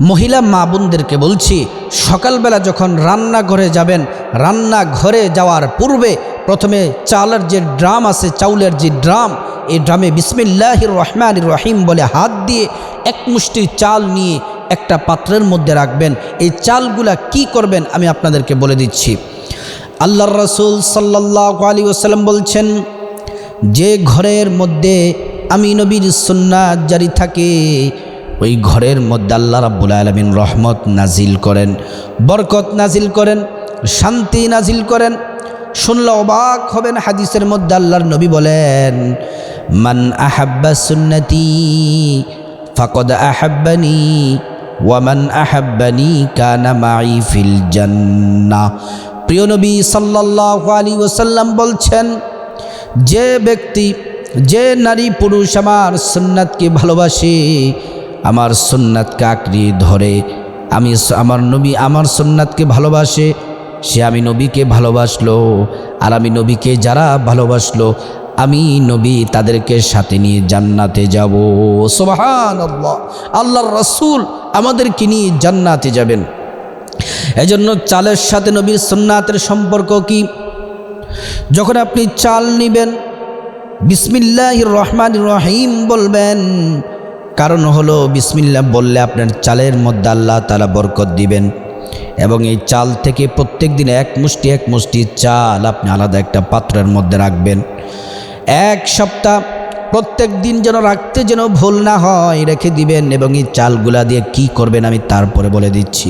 মহিলা মা বোনদেরকে বলছি, সকালবেলা যখন রান্নাঘরে যাবেন, রান্নাঘরে যাওয়ার পূর্বে প্রথমে চালের যে ড্রাম আছে, চাউলের যে ড্রাম, এই ড্রামে বিসমিল্লাহির রহমান রহিম বলে হাত দিয়ে এক মুষ্টি চাল নিয়ে একটা পাত্রের মধ্যে রাখবেন। এই চালগুলা কি করবেন আমি আপনাদেরকে বলে দিচ্ছি। আল্লাহর রসুল সাল্লাহ আলী ওসাল্লাম বলছেন, যে ঘরের মধ্যে আমি নবীর সুন্নাত জারি থাকে ওই ঘরের মধ্যে আল্লাহ রাব্বুল আলমিন রহমত নাজিল করেন, বরকত নাজিল করেন, শান্তি নাজিল করেন। শুনলে অবাক হবেন হাদিসের মধ্যে আল্লাহর নবী বলেন, মান আহাব্বা সুন্নতি ফকদ আহাব্বানি ওয়ামান আহাব্বানি কানা মাই ফিল জান্নাহ। প্রিয় নবী সাল্লাল্লাহু আলাইহি ওয়াসাল্লাম বলছেন, যে ব্যক্তি, যে নারী পুরুষ আমার সুন্নাতকে ভালোবাসে আমার সুন্নাতকে আঁকড়ি ধরে। আমি আমার নবী আমার সুন্নাতকে ভালোবাসে, সে আমি নবীকে ভালোবাসলো। আর আমি নবীকে যারা ভালোবাসলো, আমি নবী তাদেরকে সাথে নিয়ে জান্নাতে যাব। সোবাহান আল্লাহ আল্লাহর রসুল আমাদেরকে নিয়ে জান্নাতে যাবেন। এজন্য চালের সাথে নবীর সুন্নাতের সম্পর্ক কি? যখন আপনি চাল নিবেন বিসমিল্লাহ রহমান রহিম বলবেন কারণ হলো বিসমিল্লা বললে আপনার চালের মধ্যে আল্লাহ তালা বরকত দিবেন। এবং এই চাল থেকে প্রত্যেক দিন এক মুষ্টি এক মুষ্টি চাল আপনি আলাদা একটা পাত্রের মধ্যে রাখবেন। এক সপ্তাহ প্রত্যেক দিন যেন রাখতে যেন ভুল না হয় রেখে দিবেন এবং এই চালগুলা দিয়ে কি করবেন আমি তারপরে বলে দিচ্ছি।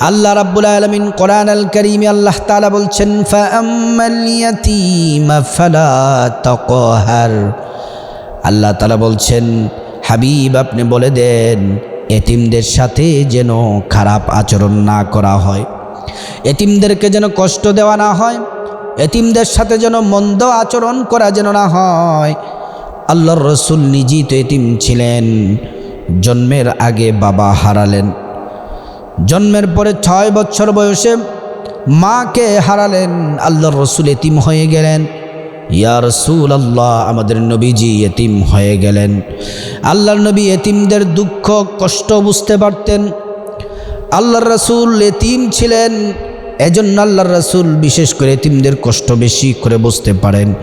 আল্লাহ রাব্বুল আলামিন কোরআন আল কারীমে আল্লাহ তাআলা বলছেন আল্লাহ তাআলা বলছেন হাবিব, আপনি বলে দেন, এতিমদের সাথে যেন খারাপ আচরণ না করা হয়। এতিমদেরকে যেন কষ্ট দেওয়া না হয়, এতিমদের সাথে যেন মন্দ আচরণ করা যেন না হয়। আল্লাহর রসুল নিজেই তো এতিম ছিলেন, জন্মের আগে বাবা হারালেন। জন্মের পরে ছয় বছর বয়সে মাকে হারালেন, আল্লাহর রসুল এতিম হয়ে গেলেন। ইয়া রসুল আল্লাহ আমাদের নবীজি এতিম হয়ে গেলেন। আল্লাহর নবী এতিমদের দুঃখ, কষ্ট বুঝতে পারতেন। আল্লাহর রসুল এতিম ছিলেন, এজন্য আল্লাহর রসুল বিশেষ করে এতিমদের কষ্ট বেশি করে বুঝতে পারেন।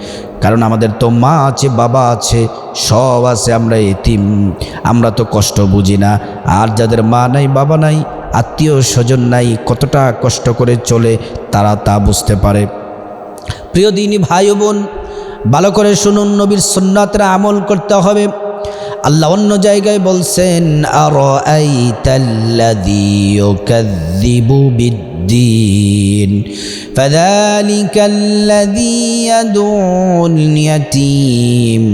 কারণ আমাদের তো মা আছে, বাবা আছে, সব আছে, আমরা এতিম। আমরা তো কষ্ট বুঝি না। আর যাদের মা নাই, বাবা নাই আত্মীয় স্বজন নাই, কতটা কষ্ট করে চলে তারা তা বুঝতে পারে। প্রিয় দিনী ভাই ও বোন ভালো করে শুনুন নবীর সুন্নাতরা আমল করতে হবে আল্লাহ অন্য জায়গায় বলছেন আর বিদ্দিন فذلك الذي يدعو اليتيم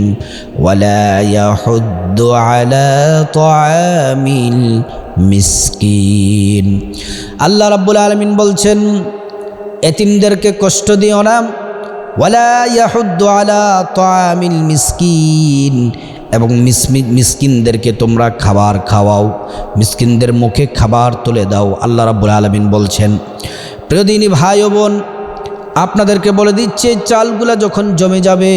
ولا يحد على طعام মিসকিন আল্লাহ রাব্বুল আলমিন বলছেন এতিমদেরকে কষ্ট দিও না ওয়ালা ইয়াহুদ্দু আলা তামিল মিসকিন। এবং মিসকিনদেরকে তোমরা খাবার খাওয়াও, মিসকিনদের মুখে খাবার তুলে দাও, আল্লাহ রাব্বুল আলমিন বলছেন। প্রিয়দিনী ভাই বোন, আপনাদেরকে বলে দিচ্ছে চালগুলা যখন জমে যাবে,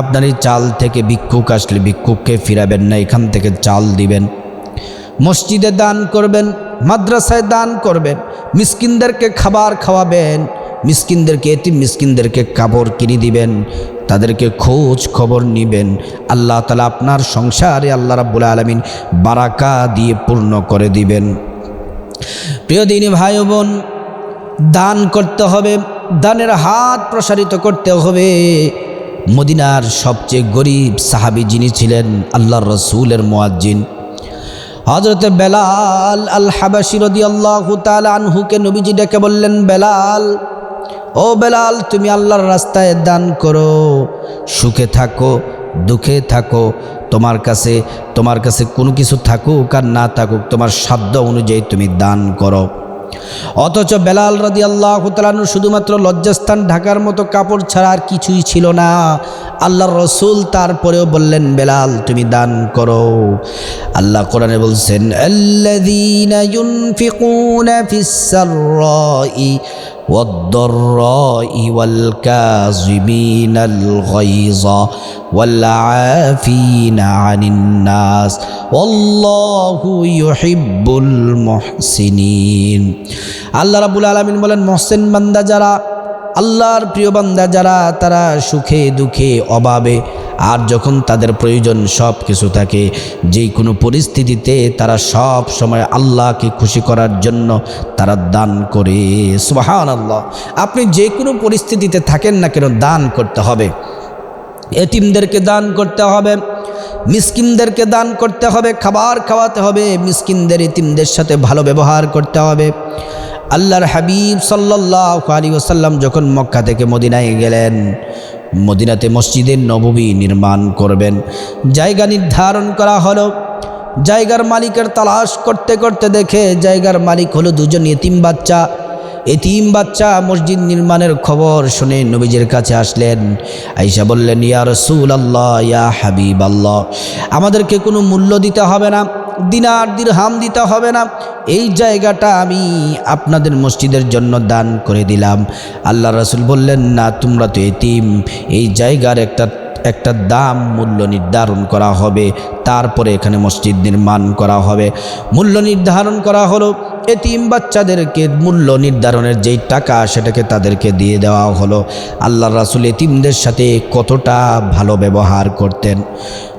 আপনার এই চাল থেকে ভিক্ষুক আসলে ভিক্ষুককে ফিরাবেন না, এখান থেকে চাল দিবেন। মসজিদে দান করবেন, মাদ্রাসায় দান করবেন, মিসকিনদেরকে খাবার খাওয়াবেন মিসকিনদেরকে এটি মিসকিনদেরকে কাপড় কিনে দিবেন, তাদেরকে খোঁজ খবর নিবেন। আল্লাহ তালা আপনার সংসারে আল্লাহ রাব্বুল আলমিন বারাকা দিয়ে পূর্ণ করে দিবেন। প্রিয় দিনী ভাই বোন, দান করতে হবে, দানের হাত প্রসারিত করতে হবে। মদিনার সবচেয়ে গরিব সাহাবি যিনি ছিলেন, আল্লাহর রসুলের মোয়াজ্জিন। হজরত বেলাল আল হাবাসি রদি আল্লাহ আনহুকে নবীজি ডেকে বললেন, বেলাল ও বেলাল, তুমি আল্লাহর রাস্তায় দান করো। সুখে থাকো, দুঃখে থাকো, তোমার কাছে তোমার কাছে কোনো কিছু থাকুক আর না থাকুক, তোমার সাধ্য অনুযায়ী তুমি দান করো। অথচ বেলাল রাদি আল্লাহ তালানু শুধুমাত্র লজ্জাস্থান ঢাকার মতো কাপড় ছাড়া আর কিছুই ছিল না। আল্লাহর রসুল তারপরেও বললেন, বেলাল, তুমি দান করো। আল্লাহ কোরআনে বলছেন والضراء والكاظمين الغيظ والعافين عن الناس والله يحب المحسنين আল্লাহ রাবুল আলমিন বলেন মহসেন বান্দা যারা আল্লাহর প্রিয় বান্দা যারা তারা সুখে দুঃখে অভাবে আর যখন তাদের প্রয়োজন সব কিছু থাকে যে কোনো পরিস্থিতিতে তারা সব সময় আল্লাহকে খুশি করার জন্য তারা দান করে। সুবাহান আল্লাহ আপনি যে কোনো পরিস্থিতিতে থাকেন না কেন, দান করতে হবে। এতিমদেরকে দান করতে হবে, মিসকিনদেরকে দান করতে হবে, খাবার খাওয়াতে হবে, মিসকিনদের এতিমদের সাথে ভালো ব্যবহার করতে হবে। আল্লাহর হাবিব সাল্লাহ আলী ওসাল্লাম যখন মক্কা থেকে মদিনায় গেলেন মদিনাতে মসজিদের নববী নির্মাণ করবেন। জায়গা নির্ধারণ করা হলো। জায়গার মালিকের তালাশ করতে করতে দেখে জায়গার মালিক হলো দুজন এতিম বাচ্চা। এতিম বাচ্চা মসজিদ নির্মাণের খবর শুনে নবীজের কাছে আসলেন। আইসা বললেন, ইয়া রসুল আল্লাহ ইয়া হাবিব আল্লাহ আমাদেরকে কোনো মূল্য দিতে হবে না, দিনার দিরহাম দিতে হবে না এই জায়গাটা আমি আপনাদের মসজিদের জন্য দান করে দিলাম। আল্লাহ রসুল বললেন, না, তোমরা তো এতিম। এই জায়গার একটা একটা দাম মূল্য নির্ধারণ করা হবে। তারপরে এখানে মসজিদ নির্মাণ করা হবে। মূল্য নির্ধারণ করা হলো, এতিম বাচ্চাদেরকে মূল্য নির্ধারণের যেই টাকা সেটাকে তাদেরকে দিয়ে দেওয়া হলো। আল্লাহ রাসুল এতিমদের সাথে কতটা ভালো ব্যবহার করতেন।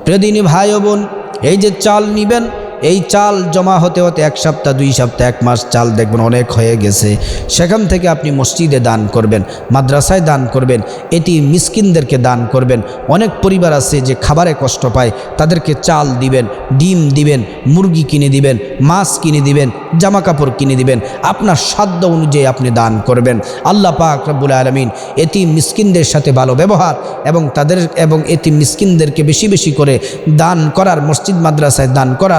প্রিয়দিনী ভাই বোন, এই যে চাল নিবেন এই চাল জমা হতে হতে এক সপ্তাহ, দুই সপ্তাহ, এক মাস চাল দেখবেন অনেক হয়ে গেছে। সেখান থেকে আপনি মসজিদে দান করবেন, মাদ্রাসায় দান করবেন, এটি মিসকিনদেরকে দান করবেন। অনেক পরিবার আছে যে খাবারে কষ্ট পায়, তাদেরকে চাল দিবেন, ডিম দিবেন, মুরগি কিনে দিবেন, মাছ কিনে দিবেন জামা কাপড় কিনে দিবেন। আপনার সাধ্য অনুযায়ী আপনি দান করবেন। আল্লাহ পাক রব্বুল আলমিন এটি মিসকিনদের সাথে ভালো ব্যবহার এবং তাদের, এবং এটি মিসকিনদেরকে বেশি বেশি করে দান করার, মসজিদ, মাদ্রাসায় দান করার